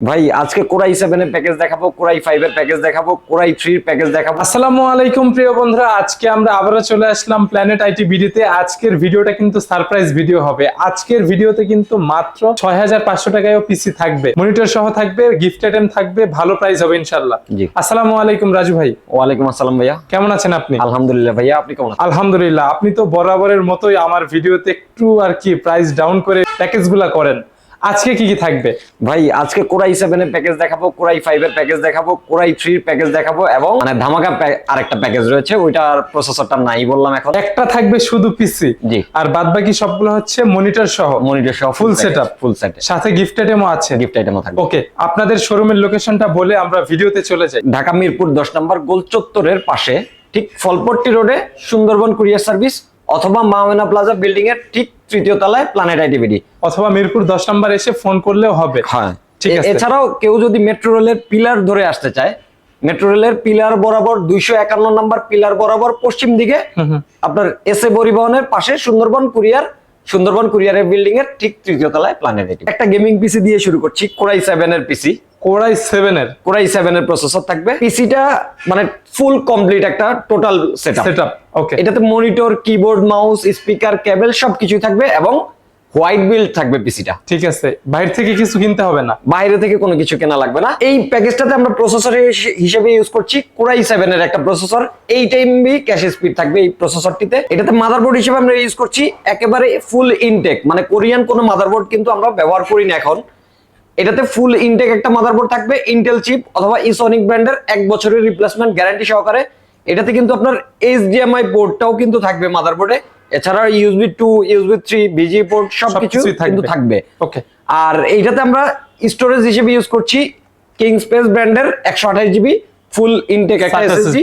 ভাই আজকে core i seven এর প্যাকেজ দেখাবো কোরাই ফাইভ এর প্যাকেজ দেখাবো কোরাই থ্রি এর প্যাকেজ দেখাবো। আসসালামু আলাইকুম প্রিয় বন্ধুরা। আজকে আমরা আবারও চলে আসলাম প্ল্যানেট আইটি ভিডিওতে। আজকের ভিডিওটা কিন্তু সারপ্রাইজ ভিডিও হবে। আজকের ভিডিওতে কিন্তু মাত্র ছয় হাজার পাঁচশো টাকায় পিসি থাকবে। মনিটর সহ থাকবে গিফট আইটেম থাকবে ভালো প্রাইস হবে ইনশাল্লাহ জি। আসসালামু আলাইকুম রাজু ভাই। ওয়ালাইকুম আসসালাম ভাইয়া। কেমন আছেন আপনি? আলহামদুলিল্লাহ ভাইয়া আপনি কেমন আছেন? আলহামদুলিল্লাহ আপনি তো বরাবরের মতোই আমার ভিডিওতে একটু আর কি প্রাইস ডাউন করে প্যাকেজগুলা করেন। আজকে কি কি থাকবে? ভাই আজকে কোরাই সেভেন এর প্যাকেজ দেখাবো কোরাই ফাইভ এর প্যাকেজ দেখাবো কোরাই থ্রি এর প্যাকেজ দেখাবো এবং মানে ধামাকা আরেকটা প্যাকেজ রয়েছে ওইটার প্রসেসরটা নাই বললাম এখন। একটা থাকবে শুধু পিসি জি। আর বাদ বাকি সবগুলো হচ্ছে মনিটর সহ। মনিটর সহ Full setup। ফুল সেট সাথে গিফট আইটেমও আছে। গিফট আইটেমও থাকবে। ওকে আপনাদের শোরুমের লোকেশনটা বলে আমরা ভিডিওতে চলে যাই। ঢাকা মিরপুর দশ নম্বর গোল চত্বরের পাশে ঠিক ফলপট্টি রোডে সুন্দরবন কুরিয়ার সার্ভিস অথবা মাওয়েনা প্লাজা বিল্ডিং এর ঠিক তৃতীয় তলায় প্ল্যানেট আইটিভিডি অথবা মিরপুর দশ নম্বর এসে ফোন করলেও হবে। হ্যাঁ। ঠিক আছে। এছাড়াও কেউ যদি মেট্রো রেলের পিলার ধরে আসতে চায় মেট্রো রেলের পিলার বরাবর দুইশো একান্ন নম্বর পিলার বরাবর পশ্চিম দিকে আপনার এস এ পরিবহনের পাশে সুন্দরবন কুরিয়ার সুন্দরবন কুরিয়ারের বিল্ডিং এর ঠিক তৃতীয় তলায় প্ল্যানেট একটা গেমিং পিসি দিয়ে শুরু করছি কোরাই সেভেন এর পিসি কোরাই সেভেন এর। কোরাই সেভেন এর প্রসেসর থাকবে। পিসিটা মানে ফুল কমপ্লিট একটা total setup set up okay এটাতে monitor keyboard mouse speaker cable সবকিছু থাকবে এবং হোয়াইট বিল্ড থাকবে পিসিটা ঠিক আছে বাইরে থেকে কিছু কিনতে হবে না। বাইরে থেকে কোনো কিছু কেনা লাগবে না। এই প্যাকেজটাতে আমরা প্রসেসর হিসেবে ইউজ করছি কোরাই সেভেন এর একটা processor eight MB cache speed থাকবে এই প্রসেসরটিতে এটাতে মাদারবোর্ড হিসেবে আমরা ইউজ করছি একেবারে ফুল ইনটেক মানে কোরিয়ান কোনো মাদারবোর্ড কিন্তু আমরা ব্যবহার করি না এখন। এটাতে ফুল ইনটেক একটা মাদারবোর্ড থাকবে ইন্টেল চিপ অথবা ইসোনিক ব্র্যান্ডের এক বছরের রিপ্লেসমেন্ট গ্যারান্টি সহকারে। এটাতে কিন্তু আপনার এইচডিএমআই পোর্টটাও কিন্তু থাকবে মাদারবোর্ডে এছাড়া USB two USB three VGA port সবকিছু কিন্তু থাকবে। ওকে আর এইটাতে আমরা স্টোরেজ হিসেবে ইউজ করছি কিং স্পেস ব্র্যান্ডের একশো আঠাশ জিবি ফুল ইনটেক একটা এসএসডি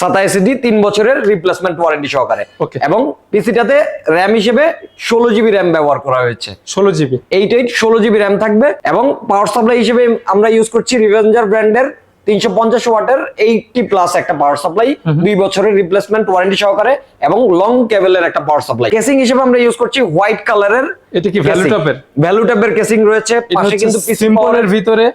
সাতাইশ তিন বছরের রিপ্লেসমেন্ট ওয়ারেন্টি সহকারে. এবং পিসিটাতে র্যাম হিসেবে ষোলো জিবি র্যাম ব্যবহার করা হয়েছে। ষোলো জিবি এইট এইট ষোলো জিবি র্যাম থাকবে এবং পাওয়ার সাপ্লাই হিসেবে আমরা ইউজ করছি রিভেঞ্জার ব্র্যান্ডের তিনশো পঞ্চাশ ওয়াটের এইটটি প্লাস একটা পাওয়ার সাপ্লাই দুই বছরের রিপ্লেসমেন্ট ওয়ারেন্টি সহকারে এবং লং কেবলের একটা পাওয়ার সাপ্লাই কেসিং হিসেবে আমরা ইউজ করছি হোয়াইট কালারের এটা কি Valuetop এর? ভ্যালুটপের কেসিং রয়েছে পাশে কিন্তু সিম্পলের ভিতরে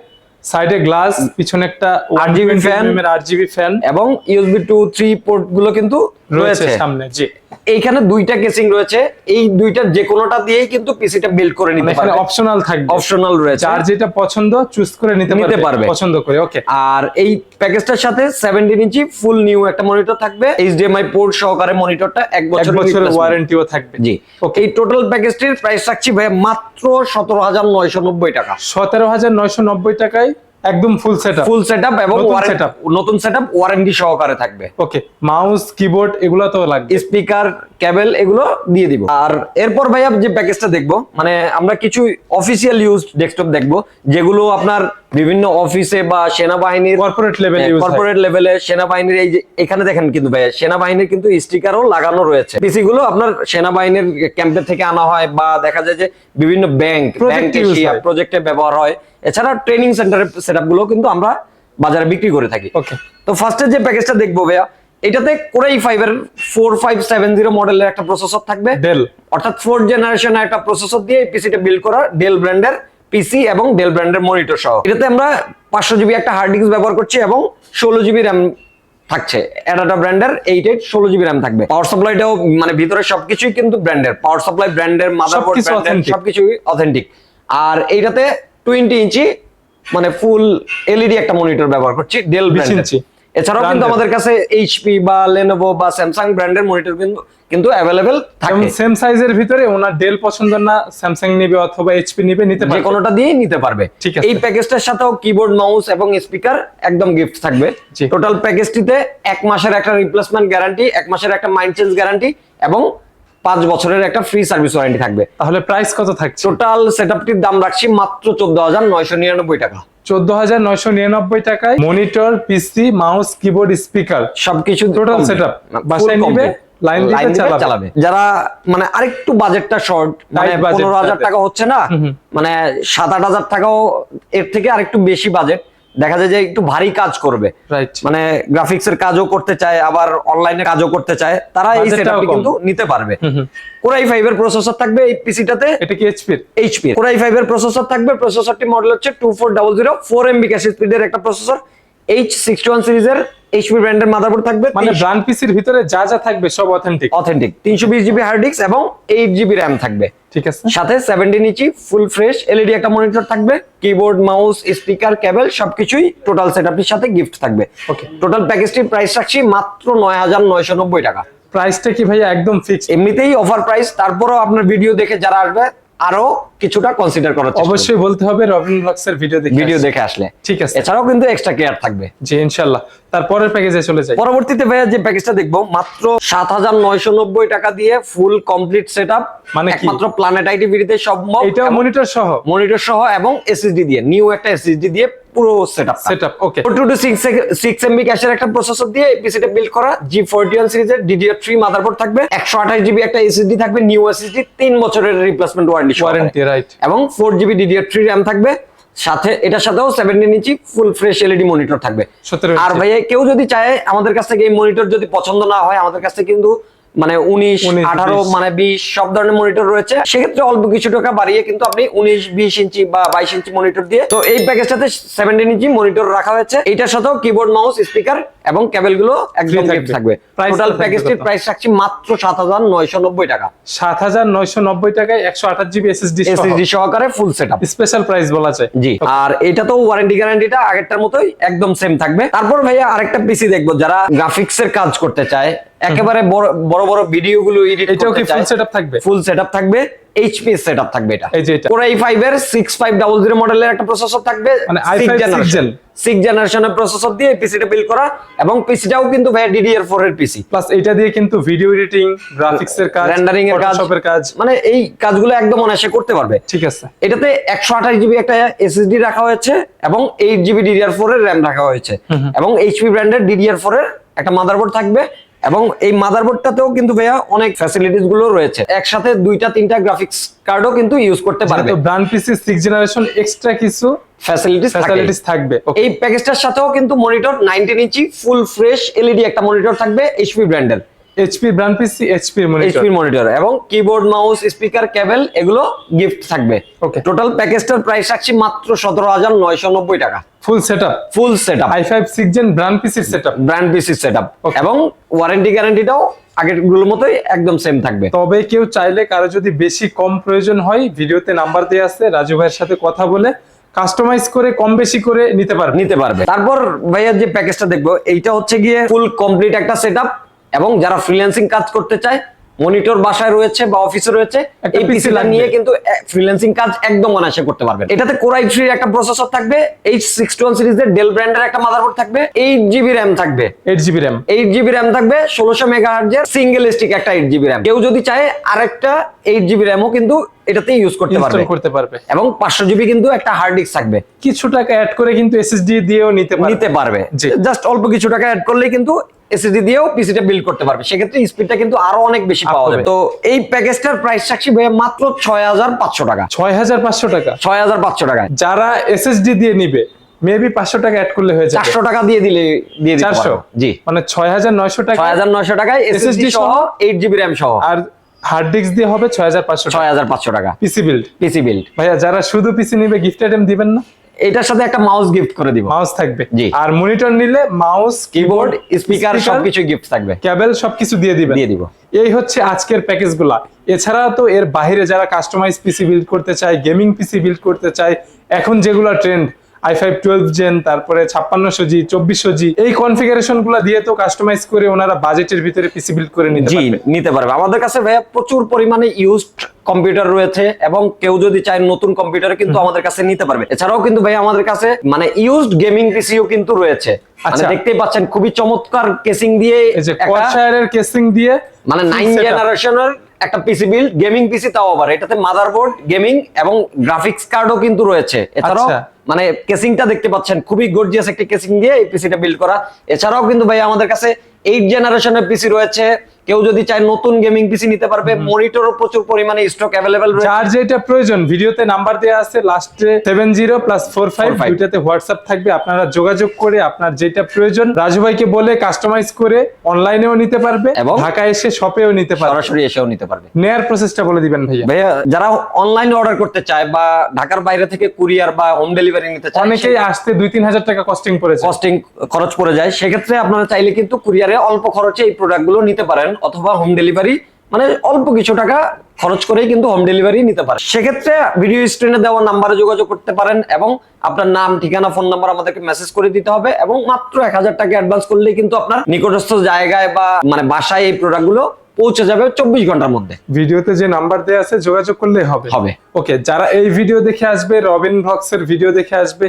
সাইডে গ্লাস পিছনে একটা RGB fan। আট জিবি ফ্যান এবং ইউএসবি টু থ্রি পোর্টগুলো কিন্তু রয়েছে সামনে জি। এইখানে দুইটা কেসিং রয়েছে। এই দুইটার যে কোনোটা দিয়েই কিন্তু পিসিটা বিল্ড করে মানে নিতে এখানে পারবে। অপশনাল থাকবে। অপশনাল রয়েছে। যার যেটা পছন্দ চুজ করে নিতে পারবে। পছন্দ করে ওকে আর এই প্যাকেজটার সাথে সেভেন্টিন ইঞ্চি ফুল নিউ একটা মনিটর থাকবে। এইচডিএমআই পোর্ট সহকারে মনিটরটা এক বছরের বছরের ওয়ারেন্টিও থাকবে। জি। ওকে এই টোটাল প্যাকেজটির প্রাইস রাখছি ভাই মাত্র সতেরো হাজার নয়শো নব্বই টাকা। সতেরো হাজার নয়শো নব্বই টাকায় একদম ফুল সেট ফুল সেট এবং warranty- নতুন সেট ওয়ারেন্টি সহকারে থাকবে। ওকে মাউস কিবোর্ড এগুলো তো লাগবে। স্পিকার কেবল এগুলো দিয়ে দিব। আর এরপর ভাইয়া যে প্যাকেজটা দেখব মানে আমরা কিছু অফিসিয়াল ইউজ ডেস্কটপ দেখব যেগুলো আপনার বিভিন্ন অফিসে বা সেনাবাহিনীর কর্পোরেট লেভেল ইউজ কর্পোরেট লেভেলে সেনাবাহিনীর এই যে এখানে দেখেন কিন্তু ভাইয়া সেনাবাহিনীর কিন্তু স্টিকারও লাগানো রয়েছে। পিসি গুলো আপনার সেনাবাহিনীর ক্যাম্পের থেকে আনা হয় বা দেখা যায় যে বিভিন্ন ব্যাংক। প্রজেক্টে ব্যবহার হয়। এছাড়া ট্রেনিং সেন্টারের সেটআপগুলো কিন্তু আমরা বাজারে বিক্রি করে থাকি। ওকে তো ফার্স্টে যে প্যাকেজটা দেখব ভাইয়া এটাতে কোরাই ফাইভ এর ফোর ফাইভ সেভেন জিরো মডেলের একটা প্রসেসর থাকবে। ডেল অর্থাৎ ফোর্থ জেনারেশনের একটা প্রসেসর দিয়ে পিসিটা বিল্ড করা ডেল ব্র্যান্ডের পিসি এবং ডেল ব্র্যান্ডের মনিটর সহ। এটাতে আমরা পাঁচশো জিবি একটা হার্ড ডিস্ক ব্যবহার করছি এবং ষোলো জিবি র্যাম থাকছে। অ্যাডাটা ব্র্যান্ডের এইট এইট ষোলো জিবি র্যাম থাকবে। পাওয়ার সাপ্লাইটাও মানে ভিতরে সবকিছুই কিন্তু ব্র্যান্ডের পাওয়ার সাপ্লাই ব্র্যান্ডের মাদারবোর্ড ব্র্যান্ডের সবকিছুই অথেন্টিক আর এইটাতে টোয়েন্টি ইঞ্চি মানে ফুল এলইডি একটা মনিটর ব্যবহার করছি ডেল 20 ইঞ্চি। এছাড়াও কিন্তু আমাদের কাছে এইচপি বা লেনোভো বা স্যামসাং ব্র্যান্ডের মনিটর কিন্তু কিন্তু অ্যাভেলেবেল থাকে সেম সাইজের ভিতরে ওনার ডেল পছন্দ না স্যামসাং নিবে অথবা এইচপি নিবে নিতে পারবে কোনোটা দিয়েই নিতে পারবে ঠিক আছে। এই প্যাকেজটার সাথেও কিবোর্ড মাউস এবং স্পিকার একদম গিফট থাকবে। টোটাল প্যাকেজটিতে এক মাসের একটা রিপ্লেসমেন্ট গ্যারান্টি এক মাসের একটা মাইন্ড চেঞ্জ গ্যারান্টি এবং পাঁচ বছরের একটা ফ্রি সার্ভিস ওয়ারেন্টি থাকবে। তাহলে প্রাইস কত থাকছে? টোটাল সেটআপটির দাম রাখছি মাত্র চোদ্দ হাজার নয়শো নিরানব্বই টাকা। চোদ্দ হাজার নয়শো নিরানব্বই টাকায় monitor PC mouse keyboard speaker সবকিছু setup। Full বাসায় নিবে, চালাবে। যারা মানে আরেকটু বাজেটটা শর্ট মানে পনেরো হাজার টাকা হচ্ছে না মানে সাত আট হাজার টাকাও এর থেকে আরেকটু বেশি বাজেট দেখা যায় যে একটু ভারী কাজ করবে। মানে গ্রাফিক্স এর কাজও করতে চায় আবার অনলাইনে কাজও করতে চায় তারা এই সেটআপটি কিন্তু নিতে পারবে। কোরাই ফাইভ এর প্রসেসর থাকবে এই পিসিটাতে এটা কি এইচপির এইচপি কোরাই ফাইভ এর প্রসেসর থাকবে প্রসেসরটি মডেল হচ্ছে two four double zero four MB cache স্পিডের একটা প্রসেসর এইচ সিক্সটি ওয়ান সিরিজের এইচপি ব্র্যান্ডের মাদারবোর্ড থাকবে মানে ব্র্যান্ড পিসির ভিতরে যা যা থাকবে সব অথেন্টিক অথেন্টিক তিনশো বিশ জিবি হার্ড ডিস্ক এবং এইট জিবি র্যাম থাকবে। ঠিক আছে? সাথে seventeen inch full fresh LED একটা মনিটর থাকবে কিবোর্ড মাউস স্পিকার কেবল সবকিছুই টোটাল সেটআপের সাথে গিফট থাকবে। ওকে টোটাল প্যাকেজটির প্রাইস রাখছি মাত্র নয় হাজার নয়শো নব্বই টাকা। প্রাইসটা কি ভাই একদম ফিক্স এমনিতেই অফার প্রাইস তারপরও আপনার ভিডিও দেখে যারা আসবে আরও কিছুটা কনসিডার চেষ্টা অবশ্যই বলতে হবে রবিন ব্লগসের ভিডিও দেখে ভিডিও দেখে আসলে। ঠিক আছে। এছাড়াও কিন্তু এক্সট্রা কেয়ার থাকবে। জি ইনশাআল্লাহ তারপরের প্যাকেজে চলে যাই। পরবর্তীতে ভাইয়া যে প্যাকেজটা দেখব মাত্র সাত হাজার নয়শো নব্বই টাকা দিয়ে ফুল কমপ্লিট সেটআপ মানে কি? একমাত্র প্ল্যানেট আইটি ভিডিওতে সম্ভব এটা মনিটর সহ? মনিটর সহ এবং এসএসডি দিয়ে নিউ একটা এসএসডি দিয়ে পুরো set up setup okay two two six six MB ক্যাশের একটা প্রসেসর দিয়ে পিসিটা বিল্ড করা জি ফোরটি ওয়ান সিরিজের ডিডিআর থ্রি মাদারবোর্ড থাকবে একশো আঠাশ জিবি একটা এসএসডি থাকবে নিউ এসএসডি তিন বছরের রিপ্লেসমেন্ট ওয়ারেন্টি ওয়ারেন্টি রাইট এবং four GB DDR three RAM থাকবে সাথে এটার সাথেও seventeen inch full fresh LED monitor থাকবে। 17 আর। ভাইয়া কেউ যদি চায় আমাদের কাছ থেকে এই মনিটর যদি পছন্দ না হয় আমাদের কাছ থেকে কিন্তু মানে উনিশ আঠারো মানে বিশ সব ধরনের মনিটর রয়েছে। সেক্ষেত্রে অল্প কিছু টাকা বাড়িয়ে কিন্তু আপনি উনিশ বিশ ইঞ্চি বা বাইশ ইঞ্চি মনিটর দিয়ে তো এই প্যাকেজটাতে সেভেন্টিন ইঞ্চি মনিটর রাখা হয়েছে। এটার সাথেও কিবোর্ড মাউস স্পিকার এবং কেবলগুলো একদম gift থাকবে। টোটাল প্যাকেজটির প্রাইস রাখছি মাত্র সাত হাজার নয়শো নব্বই টাকা। সাত হাজার নয়শো নব্বই টাকায় একশো আঠাশ জিবি এসএসডি এসএসডি সহকারে ফুল সেটআপ স্পেশাল প্রাইস বলা যায়। জি আর এটা তো ওয়ারেন্টি গ্যারান্টিটা আগেরটার মতোই একদম সেম থাকবে। তারপর ভাইয়া আরেকটা পিসি দেখব যারা গ্রাফিক্স এর কাজ করতে চায় একেবারে বড় বড় বড় ভিডিও গুলো এডিট এটাও কি ফুল সেটআপ থাকবে? ফুল সেটআপ থাকবে। এইচপি সেটআপ থাকবে এটা। এই যে এটা। কোর i5 এর 6500 মডেলের একটা প্রসেসর থাকবে মানে i5 sixth 6 জেনারেশনের প্রসেসর দিয়ে পিসিটা বিল্ড করা এবং পিসিটাও কিন্তু ভাইয়া DDR4 এর পিসি প্লাস এটা দিয়ে কিন্তু ভিডিও এডিটিং গ্রাফিক্স এর কাজ রেন্ডারিং এর কাজ। মানে এই কাজগুলো একদম অনায়াসে করতে পারবে। ঠিক আছে। এটাতে একশো আঠাশ জিবি একটা এসএসডি রাখা হয়েছে এবং এইট জিবি ডিডিআর ফোর এর র্যাম রাখা হয়েছে। এবং এইচপি ব্র্যান্ডের ডিডিআর ফোর এর একটা মাদারবোর্ড থাকবে এবং এই মাদারবোর্ডটাতেও কিন্তু ভাইয়া অনেক ফ্যাসিলিটিসগুলো রয়েছে। একসাথে দুইটা তিনটা গ্রাফিক্স কার্ডও কিন্তু ইউজ করতে পারবে। তো brand PC six generation extra কিছু ফ্যাসিলিটিস ফ্যাসিলিটিস থাকবে. এই প্যাকেজটার সাথেও কিন্তু monitor nineteen inch full fresh LED একটা মনিটর থাকবে এইচপি ব্র্যান্ডের HP brand PC HP monitor HP monitor এবং কিবোর্ড মাউস স্পিকার কেবল এগুলো গিফট থাকবে। Okay. টোটাল প্যাকেজটার প্রাইস রাখছি মাত্র সতেরো হাজার নয়শো নব্বই টাকা। Full setup full set up I five six gen brand পিসির setup brand PC set up এবং ওয়ারেন্টি গ্যারান্টিটাও আগেরগুলোর মতোই একদম সেম থাকবে। তবে কেউ চাইলে কারও যদি বেশি কম প্রয়োজন হয় ভিডিওতে নাম্বার দেওয়া আছে রাজু ভাইয়ের সাথে কথা বলে কাস্টমাইজ করে কম বেশি করে নিতে পারবে। নিতে পারবে। তারপর ভাইয়া যে প্যাকেজটা দেখব এইটা হচ্ছে গিয়ে ফুল কমপ্লিট একটা সেট এবং যারা ফ্রিল্যান্সিং কাজ করতে চায় মনিটর বাসায় রয়েছে বা অফিসে রয়েছে এই পিসিটা নিয়ে কিন্তু ফ্রিল্যান্সিং কাজ একদম অনায়াসে করতে পারবেন। এটাতে কোরাই থ্রি একটা প্রসেসর থাকবে এইচ সিক্সটি ওয়ান সিরিজের ডেল ব্র্যান্ডের একটা মাদারবোর্ড থাকবে এইট জিবি র্যাম থাকবে। Eight GB RAM eight GB RAM থাকবে ষোলোশো মেগা হার্জের সিঙ্গেল স্টিক একটা এইট জিবি র্যাম কেউ যদি চায় আরেকটা এইট জিবি র্যামও কিন্তু এটাতে ইউজ করতে পারবে। ইনস্টল করতে পারবে। এবং পাঁচশো জিবি কিন্তু একটা হার্ড ডিস্ক থাকবে। কিছু টাকা অ্যাড করে কিন্তু এসএসডি দিয়েও নিতে পারবে। নিতে পারবে। জাস্ট অল্প কিছু টাকা অ্যাড করলেই কিন্তু এসএসডি দিয়েও পিসিটা বিল্ড করতে পারবে। সেক্ষেত্রে স্পিডটা কিন্তু আরও অনেক বেশি পাওয়া যাবে। তো এই প্যাকেজটার প্রাইস রাখছি ভাইয়া মাত্র ছয় হাজার পাঁচশো টাকা। ছয় হাজার পাঁচশো টাকা। ছয় হাজার পাঁচশো টাকায় যারা এসএসডি দিয়ে নিবে মেবি পাঁচশো টাকা অ্যাড করলে হয়ে যাবে। চারশো টাকা দিয়ে দিলে দিয়ে চারশো? জি। মানে ছয় হাজার নয়শো টাকা? ছয় হাজার নয়শো টাকায় এসএসডি সহ এইট জিবি র্যাম সহ। আর হার্ড ডিস্ক দিয়ে হবে ছয় হাজার পাঁচশো টাকা। ছয় হাজার পাঁচশো টাকা। পিসি বিল্ড পিসি বিল্ড ভাইয়া যারা শুধু পিসি নিবে গিফট আইটেম দিবেন না? এটার সাথে একটা মাউস গিফট করে দিব। মাউস থাকবে। জি। আর মনিটর নিলে মাউস কিবোর্ড স্পিকার সবকিছু গিফট থাকবে। কেবল সবকিছু দিয়ে দিবেন। দিয়ে দিব। এই হচ্ছে আজকের প্যাকেজগুলা। এছাড়া তো এর বাইরে যারা কাস্টমাইজ পিসি বিল্ড করতে চায় গেমিং পিসি বিল্ড করতে চায় এখন যেগুলো trend I five twelve gen তারপরে ছাপ্পান্নশো জি চব্বিশশো জি এই কনফিগারেশনগুলা দিয়ে তো কাস্টমাইজ করে ওনারা বাজেটের ভিতরে পিসি বিল্ড করে নিতে নিতে পারবে। আমাদের কাছে ভাইয়া প্রচুর পরিমাণে ইউজড কম্পিউটার রয়েছে এবং কেউ যদি চায় নতুন কম্পিউটার কিন্তু আমাদের কাছে নিতে পারবে এছাড়াও কিন্তু ভাই আমাদের কাছে মানে ইউজড গেমিং পিসিও কিন্তু রয়েছে মানে আচ্ছা। দেখতেই পাচ্ছেন খুবই চমৎকার কেসিং দিয়ে কেসিং দিয়ে মানে নাইন। জেনারেশনের একটা পিসি বিল্ড গেমিং পিসি তাও আবার এটাতে মাদারবোর্ড গেমিং এবং গ্রাফিক্স কার্ডও কিন্তু রয়েছে এছাড়াও আচ্ছা। মানে কেসিংটা দেখতে পাচ্ছেন খুবই গর্জিয়াস একটা কেসিং দিয়ে এই পিসিটা বিল্ড করা। এছাড়াও কিন্তু ভাই আমাদের কাছে এইট জেনারেশনের পিসি রয়েছে। কেউ যদি চায় নতুন গেমিং পিসি নিতে পারবে মনিটরও প্রচুর পরিমাণে স্টক অ্যাভেলেবেল রয়েছে। যার যেটা প্রয়োজন। ভিডিওতে নাম্বার দেওয়া আছে লাস্টে সেভেন জিরো প্লাস 45 দুইটাতে হোয়াটসঅ্যাপ থাকবে আপনারা যোগাযোগ করে আপনার যেটা প্রয়োজন রাজু ভাইকে বলে কাস্টমাইজ করে অনলাইনেও নিতে পারবে এবং ঢাকা এসে শপেও নিতে পারবে। সরাসরি এসেও নিতে পারবে। নেয়ার প্রসেসটা বলে দিবেন ভাইয়া। ভাইয়া যারা অনলাইনে অর্ডার করতে চায় বা ঢাকার বাইরে থেকে কুরিয়ার বা হোম ডেলিভারি নিতে চায় অনেকেই আসতে দুই তিন হাজার টাকা কস্টিং পড়েছে কস্টিং খরচ পড়ে যায়। সেক্ষেত্রে আপনারা চাইলে কিন্তু কুরিয়ারে অল্প খরচে এই প্রোডাক্টগুলো নিতে পারেন অথবা হোম ডেলিভারি মানে অল্প কিছু টাকা খরচ করেই কিন্তু হোম ডেলিভারি নিতে পারেন। সেক্ষেত্রে ভিডিও স্ক্রিনে দেওয়া নাম্বারে যোগাযোগ করতে পারেন এবং আপনার নাম ঠিকানা ফোন নাম্বার আমাদেরকে মেসেজ করে দিতে হবে এবং মাত্র এক হাজার টাকা অ্যাডভান্স করলেই কিন্তু আপনার নিকটস্থ জায়গায় বা মানে বাসায় এই প্রোডাক্টগুলো পৌঁছে যাবে চব্বিশ ঘণ্টার মধ্যে। ভিডিওতে যে নাম্বার দেওয়া আছে যোগাযোগ করলে হবে। হবে। ওকে যারা এই ভিডিও দেখে আসবে রবিন ভক্স এর ভিডিও দেখে আসবে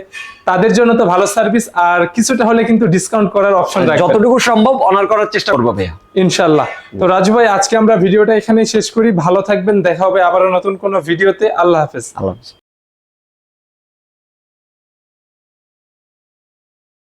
তাদের জন্য তো ভালো সার্ভিস আর কিছুটা হলে কিন্তু ডিসকাউন্ট করার অপশন রাখবে যতটুকু সম্ভব অনার করার চেষ্টা করব ভাইয়া। ইনশাল্লাহ। তো রাজু ভাই আজকে আমরা ভিডিওটা এখানেই শেষ করি। ভালো থাকবেন দেখা হবে আবারও নতুন কোনো ভিডিওতে। আল্লাহ হাফেজ। আল্লাহ হাফেজ।